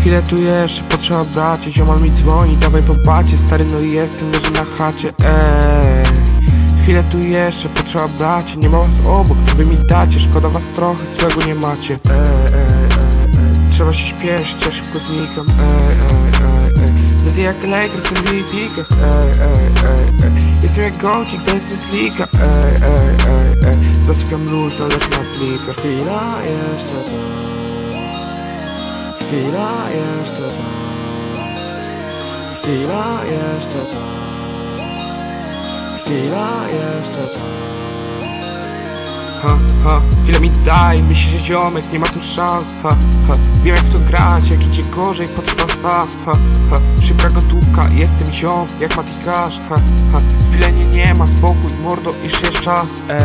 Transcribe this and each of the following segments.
Chwilę tu jeszcze potrzeba bracie Ziomal mi dzwoni, dawaj popacie Stary no jestem, leży na chacie Ej Chwilę tu jeszcze potrzeba bracie Nie ma was obok, co wy mi dacie Szkoda was trochę, złego nie macie. Ej, ej, ej, ej Trzeba się śpieszyć, ja szybko znikam Zezję jak Lakers w ej Jestem jak Gącik, to jest ej Zasypiam luźno, lecz na plikach Chwila jeszcze czas Chwila jeszcze czas. Chwila jeszcze czas. Chwila jeszcze czas. Ha, ha, chwilę mi daj, myślisz, że ziomek, nie ma tu szans. Ha, ha, wiem jak w to grać, jak idzie gorzej, potrzeba staw Ha, ha, szybka gotówka, jestem ziom, jak matikasz Ha, ha, chwilę nie, mordo, jeszcze jest czas Ej,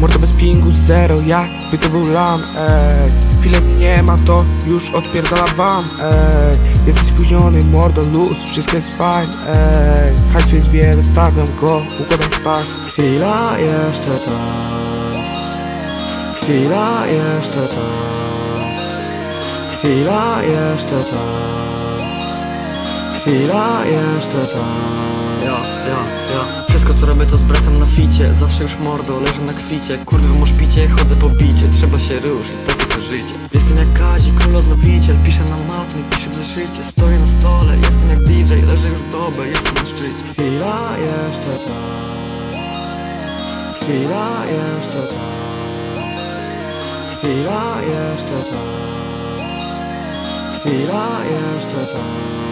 mordo bez pingu, zero, jakby to był lam Ej, chwilę mnie nie ma, to już odpierdala wam Ej, jesteś spóźniony, mordo, luz, wszystko jest fajne Ej, hajsu jest wiele, stawiam go, układam stak Chwila jeszcze czas. Chwila jeszcze czas. Chwila jeszcze czas Chwila jeszcze czas. Ja, ja, ja. Wszystko co robię to z bratem na ficie. Zawsze już mordo, leżę na kwicie. Kurwy masz picie, chodzę po bicie. Trzeba się ruszyć, takie to życie. Jestem jak Kazik, król odnowiciel. Piszę na matmie, piszę w zeszycie. Stoję na stole, jestem jak DJ Leżę już dobę, jestem na szczycie. Chwila jeszcze czas. Chwila jeszcze czas. Chwila jeszcze czas. Chwila jeszcze czas